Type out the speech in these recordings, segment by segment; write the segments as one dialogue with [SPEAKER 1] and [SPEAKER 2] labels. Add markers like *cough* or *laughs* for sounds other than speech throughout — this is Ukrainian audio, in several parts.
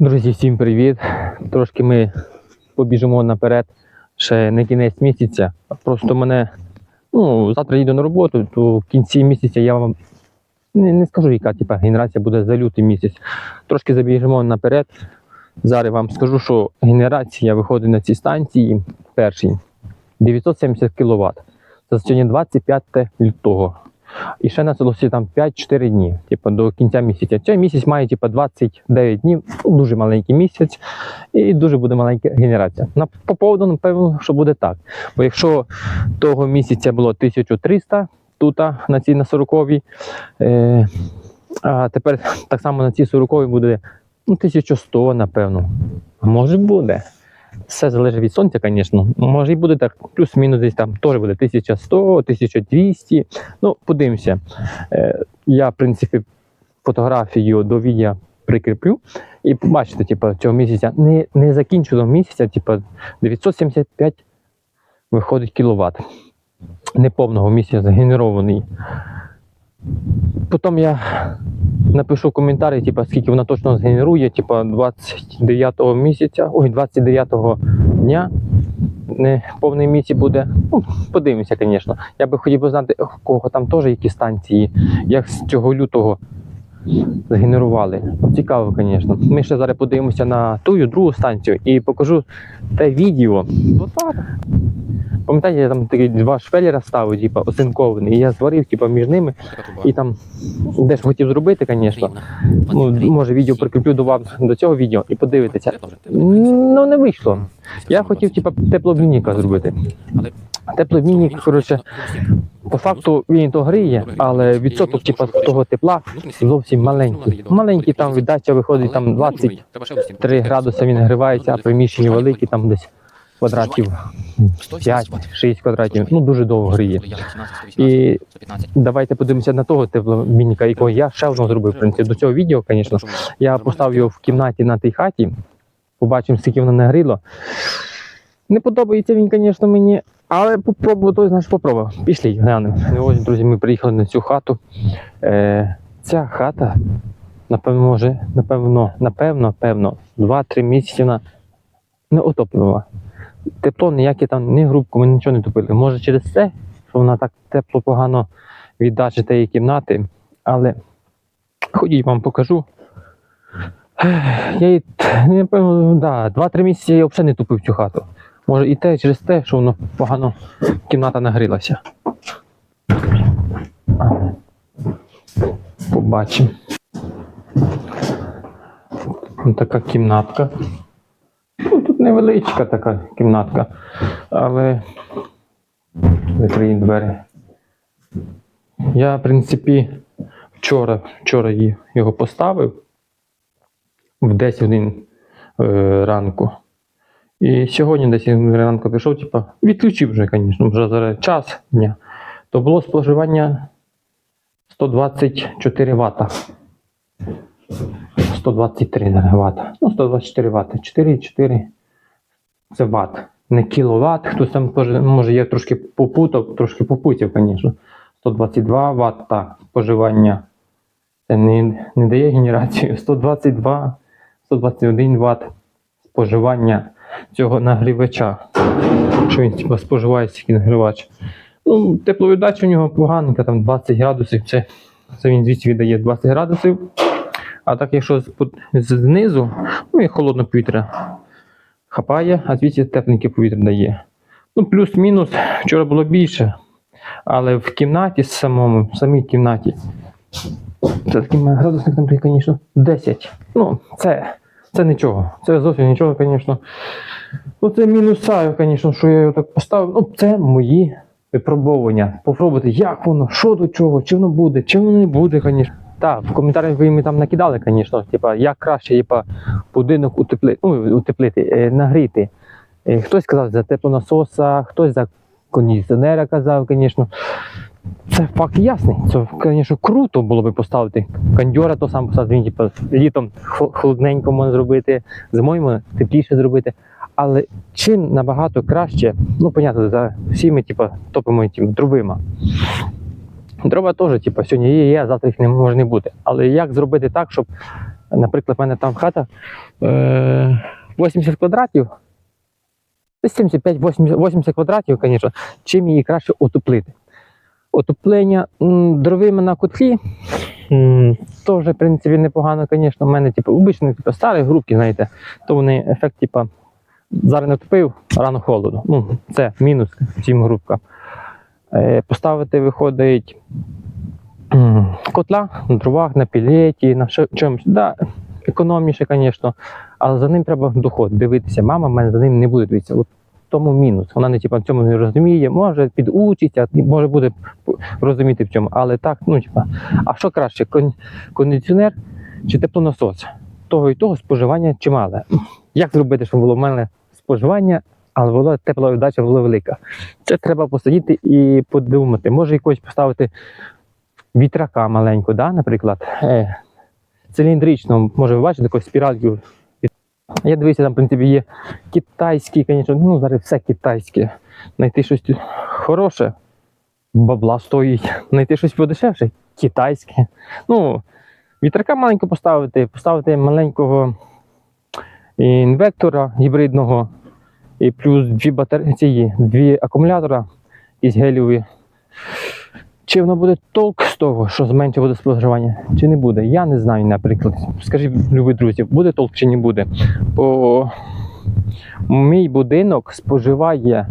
[SPEAKER 1] Друзі, всім привіт! Трошки ми побіжимо наперед. Ще не кінець місяця. Просто мене ну, завтра їду на роботу, то в кінці місяця я вам не, не скажу, яка типа, генерація буде за лютий місяць. Трошки забіжимо наперед. Зараз вам скажу, що генерація виходить на ці станції першій 970 кВт. Це сьогодні 25 лютого. І ще на залишилося там 5-4 дні, типу, до кінця місяця. Цей місяць має типу, 29 днів, дуже маленький місяць, і дуже буде маленька генерація. На по поводу, напевно, що буде так. Бо якщо того місяця було 1300 тут, на цій на 40-й, е, а тепер так само на цій 40-й буде ну, 1100, напевно. Може буде. Все залежить від сонця, звісно. Може і буде так, плюс-мінус десь там теж буде 1100, 1200. Ну, подивимося. Е, я, в принципі, фотографію до відео прикріплю. І побачите, типу, цього місяця не, не закінченого місяця, типу, 975 виходить кіловат. Неповного місяця згенерований. Потім я напишу коментарі, типу, скільки вона точно згенерує, типу, 29 місяця, ой, 29 дня. Не повний місяць буде. Ну, подивимося, звісно. Я би хотів би знати, у кого там теж які станції, як з цього лютого згенерували. Цікаво, звісно. Ми ще зараз подивимося на ту другу станцію і покажу те відео. Пам'ятаєте, я там такі два шпелера ставив, типу, оцинкований, і я зварив типу, між ними і там дещо хотів зробити, звісно. Ну, може, відео прикріплю до вам до цього відео і подивитися. Ну, не вийшло. Я хотів, типу, теплообмінника зробити. Теплообмінник, коротше, по факту він то гріє, але відсоток типу, того тепла зовсім маленький. Маленький там віддача виходить там 23 градуси, він нагрівається, а приміщення великі, там десь квадратів 5-6 квадратів. Ну дуже довго гріє. І давайте подивимося на того теплообмінника, якого я ще одного зробив. В принципі, до цього відео, звісно. Я поставив його в кімнаті на тій хаті. Побачимо, скільки воно нагріло. Не подобається він, звісно, мені. Але попробую, той знаєш, попробував. Пішли, глянемо. Ось, друзі, ми приїхали на цю хату. Е, ця хата, напевно, може, напевно, напевно, певно, 2-3 місяці вона не отоплювала. Тепло ніяке там, ні грубку, ми нічого не топили. Може через це, що вона так тепло погано віддача тієї кімнати. Але ходіть вам покажу. Я її, напевно, да, 2-3 місяці я взагалі не тупив цю хату. Може і те через те, що воно погано кімната нагрілася. Побачимо. Ось така кімнатка. Ну, тут невеличка така кімнатка, але закриємо двері. Я, в принципі, вчора, вчора його поставив в 10 годин е, ранку. І сьогодні десь ранку пішов, типу, відключив вже, звісно, вже зараз час дня. То було споживання 124 Вт. 123 Вт. Ну, 124 Вт. 4,4 це Вт. Не кіловат. Хтось там може, я трошки попутав, трошки попутів, звісно. 122 Вт споживання. Це не, не дає генерацію. 122, 121 Вт споживання цього нагрівача. Що він типу, споживає стільки нагрівач. Ну, тепловіддача у нього поганенька, там 20 градусів. Це, це він звідси віддає 20 градусів. А так, якщо знизу, ну і холодне повітря хапає, а звідси тепленьке повітря дає. Ну, плюс-мінус, вчора було більше. Але в кімнаті самому, в самій кімнаті. Це такий градусник, там, звісно, 10. Ну, це, це нічого. Це зовсім нічого, звісно. Ну, це мінуса, звісно, що я його так поставив. Ну, це мої випробовування. Попробувати, як воно, що до чого, чи воно буде, чи воно не буде, звісно. Так, в коментарях ви мені там накидали, звісно, типа, як краще типа, будинок утеплити, ну, утеплити, е, нагріти. Е, хтось сказав за теплонасоса, хтось за кондиціонера казав, звісно. Це факт ясний. Це, звісно, круто було би поставити. Кондьора то сам поставити, він типу, літом холодненько можна зробити, зимою тепліше зробити. Але чим набагато краще, ну, понятно, за всі ми типу, топимо тим, дровима. Дрова теж, типу, сьогодні є, є, завтра їх не може не бути. Але як зробити так, щоб Наприклад, в мене там хата е, 80 квадратів. 75-80 80 квадратів, звісно, чим її краще отоплити. Отоплення дровими на котлі теж, в принципі, непогано, звісно. У мене, типу, обичні, типу, старі групки, знаєте, то вони ефект, типу, зараз не топив, рано холоду. Ну, це мінус цим групкам. Е, поставити виходить котла на дровах, на пілеті, на чомусь. Да, економніше, звісно, але за ним треба доход дивитися. Мама в мене за ним не буде дивитися. Тому мінус. Вона не типа, в цьому не розуміє, може підучиться, може буде розуміти в цьому. Але так, ну типа, а що краще, кондиціонер чи теплонасос? Того і того споживання чимале. Як зробити, щоб було в мене споживання, але було тепла віддача була велика? Це треба посидіти і подумати. Може якось поставити вітрака маленьку, да, наприклад, е, циліндрично, може ви бачите таку спіральку. Я дивився, там, в принципі, є китайські, звісно, ну зараз все китайське. Знайти щось хороше, бабла стоїть. Знайти щось подешевше, китайське. Ну, вітрака маленько поставити, поставити маленького інвектора гібридного, і плюс дві батареї, дві акумулятора із гелієві. Чи воно буде толк з того, що зменшить буде споживання, чи не буде? Я не знаю, наприклад. Скажіть, любі друзі, буде толк чи не буде? Бо мій будинок споживає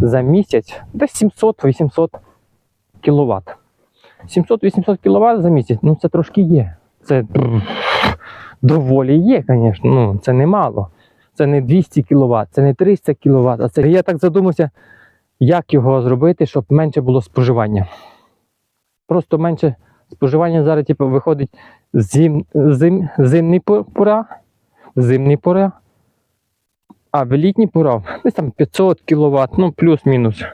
[SPEAKER 1] за місяць десь 700-800 кВт. 700-800 кВт за місяць, ну це трошки є. Це доволі є, звісно. Ну, це немало. Це не 200 кВт, це не 300 кВт, а це я так задумався, як його зробити, щоб менше було споживання. Просто менше споживання зараз, типу, виходить зим, зим, зимні пора, зимні пора, а в літні пора десь там 500 кВт, ну плюс-мінус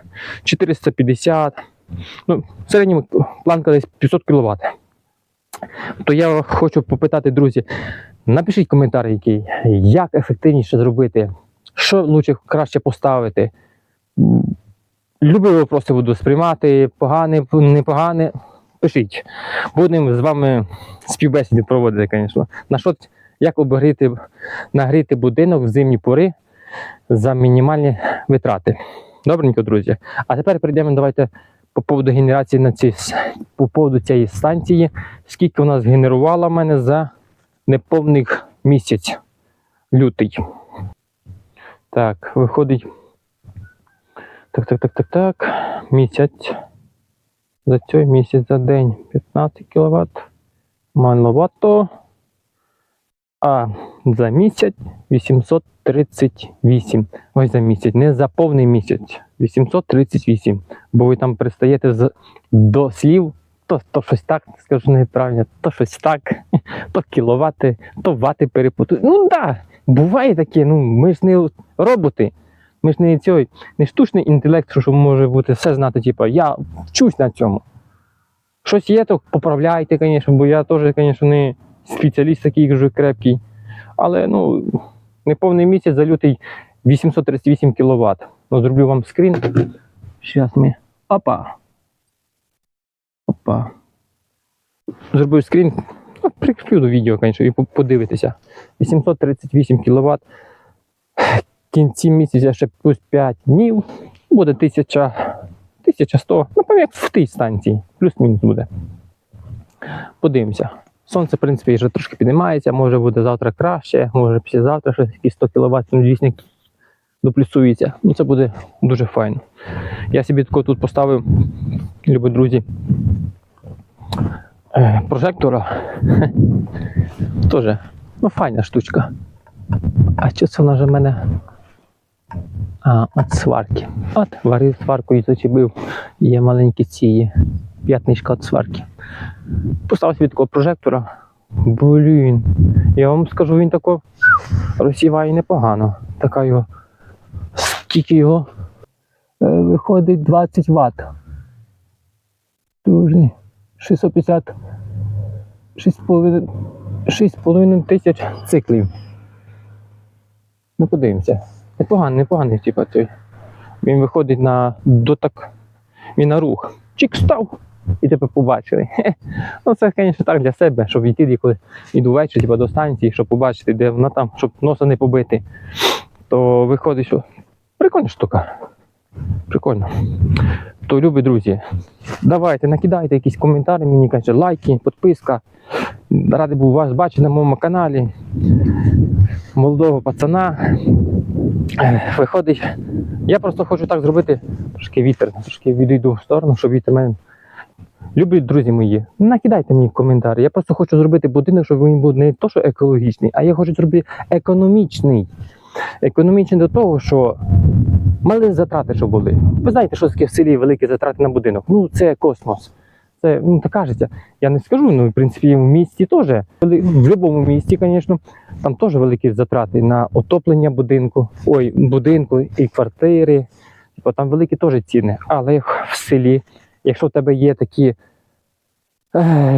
[SPEAKER 1] 450. Ну, в середньому планка десь 500 кВт. То я хочу попитати, друзі, напишіть коментар, який, як ефективніше зробити, що лучше краще поставити. М, Любі вопроси буду сприймати, погане, непогане. Пишіть. Будемо з вами співбесіди проводити, звісно. На що, як обігріти, нагріти будинок в зимні пори за мінімальні витрати. Добренько, друзі. А тепер перейдемо давайте по поводу генерації на ці, по поводу цієї станції. Скільки вона згенерувала мене за неповний місяць лютий. Так, виходить. Так, так, так, так, так. Місяць. За цей місяць за день 15 кВт. Маловато. А за місяць 838. Ой, за місяць, не за повний місяць. 838. Бо ви там пристаєте з, до слів, то, то щось так, скажу неправильно, то щось так, *laughs* то кіловати, то вати перепутують. Ну так, да, буває таке, ну ми ж не роботи. Ми ж не цей, не штучний інтелект, що може бути все знати, типу, я вчусь на цьому. Щось є, то поправляйте, звісно, бо я теж, звісно, не спеціаліст такий дуже крепкий. Але ну, неповний місяць за лютий 838 кВт. Ну, зроблю вам скрін. Зараз ми. Опа. Опа. Зроблю скрін. Ну, прикріплю до відео, звісно, і подивитися. 838 кВт. Кінці місяця ще плюс 5 днів. Буде 1000, 1100. Напевно, як в тій станції. Плюс-мінус буде. Подивимося. Сонце, в принципі, вже трошки піднімається, може буде завтра краще, може післязавтра щось якісь 100 кВт, ну, звісно, доплюсується. Ну, це буде дуже файно. Я собі тако тут поставив, любі друзі, е, прожектора. *laughs* Тоже, ну, файна штучка. А що це вона вже в мене? А, от сварки. От, варив сваркою зачепив. Є маленькі ці п'ятничка від сварки. Поставив собі такого прожектора. Блін. Я вам скажу, він тако розсіває непогано. Така його. Скільки його? Е, Виходить 20 Вт. Дуже. 650. 6,5 6,5 тисяч циклів. Ну, подивимося. Непоганий, непоганий, типа той. Він виходить на дотак. Він на рух. Чик став. і тебе побачили. Хе. Ну це, звісно, так для себе, щоб йти, коли йду ввечері, типу, до станції, щоб побачити, де вона там, щоб носа не побити. То виходить, що прикольна штука. Прикольно. То, любі друзі, давайте, накидайте якісь коментарі, мені каже, лайки, підписка. Радий був вас бачити на моєму каналі. Молодого пацана. Виходить, я просто хочу так зробити трошки вітер, трошки відійду в сторону, щоб вітер мене. Любі друзі мої, накидайте мені коментарі. Я просто хочу зробити будинок, щоб він був не то, що екологічний, а я хочу зробити економічний. Економічний до того, що мали затрати, що були. Ви знаєте, що в селі великі затрати на будинок? Ну, це космос. Це ну, так кажеться. Я не скажу, ну, в принципі, в місті теж. В будь-якому місті, звісно, там теж великі затрати на отоплення будинку, ой, будинку і квартири. Типу, там великі теж ціни. Але в селі, якщо в тебе є такі,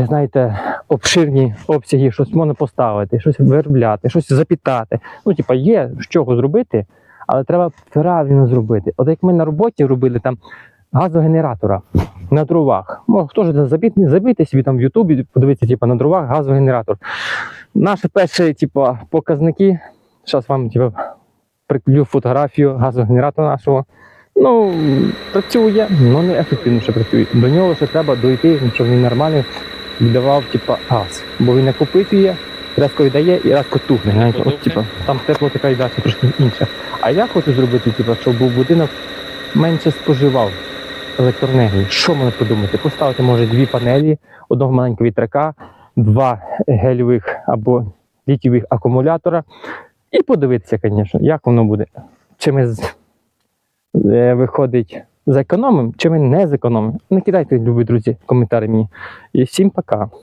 [SPEAKER 1] знаєте, обширні обсяги, щось можна поставити, щось виробляти, щось запітати. Ну, типа, є з чого зробити, але треба правильно зробити. От як ми на роботі робили там газогенератора на дровах. Ну, хто ж забити, забити собі там в Ютубі, подивитися, типу, на дровах газогенератор. Наші перші, типу, показники. Зараз вам типу, приклю фотографію газогенератора нашого. Ну, працює, але не ефективно ще працює. До нього ще треба дойти, щоб він нормально віддавав типу, газ. Бо він накопичує, резко віддає і резко тухне. знаєте. От, типу, там тепло така йде трошки інша. А я хочу зробити, типу, щоб був будинок менше споживав електроенергії. Що можна подумати? Поставити може дві панелі, одного маленького вітряка, два гелівих або літівих акумулятора. І подивитися, звісно, як воно буде. Чи ми е, виходить зекономимо, чи ми не зекономимо. Накидайте, любі друзі, коментарі мені. І всім пока.